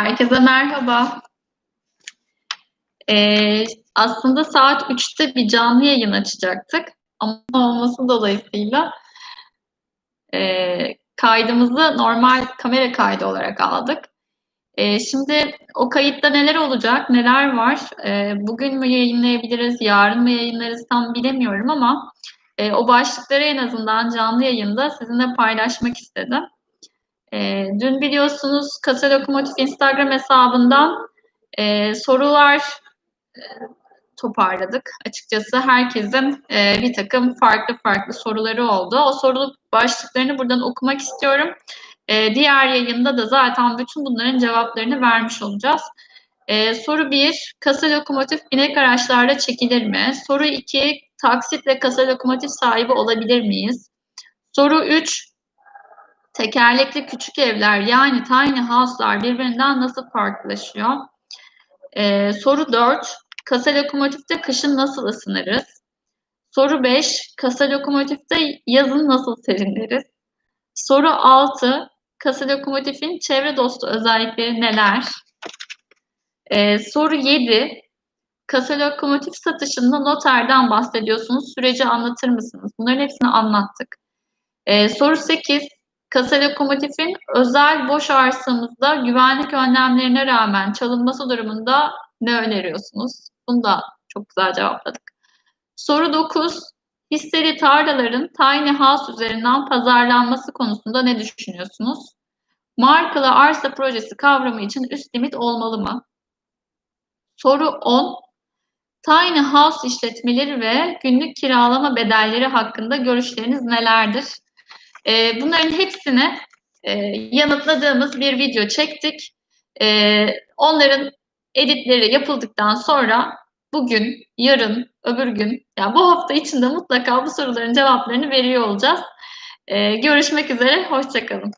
Herkese merhaba. Ee, aslında saat 3'te bir canlı yayın açacaktık. Ama olması dolayısıyla e, kaydımızı normal kamera kaydı olarak aldık. E, şimdi o kayıtta neler olacak, neler var? E, bugün mü yayınlayabiliriz, yarın mı yayınlarız tam bilemiyorum ama e, o başlıkları en azından canlı yayında sizinle paylaşmak istedim. E, dün biliyorsunuz Kasa Lokomotif Instagram hesabından e, sorular e, toparladık. Açıkçası herkesin e, bir takım farklı farklı soruları oldu. O soru başlıklarını buradan okumak istiyorum. E, diğer yayında da zaten bütün bunların cevaplarını vermiş olacağız. E, soru 1, kasa lokomotif binek araçlarla çekilir mi? Soru 2, taksitle kasa lokomotif sahibi olabilir miyiz? Soru 3, tekerlekli küçük evler yani tiny house'lar birbirinden nasıl farklılaşıyor? Ee, soru 4. Kasa lokomotifte kışın nasıl ısınırız? Soru 5. Kasa lokomotifte yazın nasıl serinleriz? Soru 6. Kasa lokomotifin çevre dostu özellikleri neler? Ee, soru 7. Kasa lokomotif satışında noterden bahsediyorsunuz. Süreci anlatır mısınız? Bunların hepsini anlattık. Ee, soru 8. Kasa lokomotifin özel boş arsamızda güvenlik önlemlerine rağmen çalınması durumunda ne öneriyorsunuz? Bunu da çok güzel cevapladık. Soru 9. Hisseli tarlaların tiny house üzerinden pazarlanması konusunda ne düşünüyorsunuz? Markalı arsa projesi kavramı için üst limit olmalı mı? Soru 10. Tiny house işletmeleri ve günlük kiralama bedelleri hakkında görüşleriniz nelerdir? E, bunların hepsini e, yanıtladığımız bir video çektik. E, onların editleri yapıldıktan sonra bugün, yarın, öbür gün, yani bu hafta içinde mutlaka bu soruların cevaplarını veriyor olacağız. E, görüşmek üzere, hoşçakalın.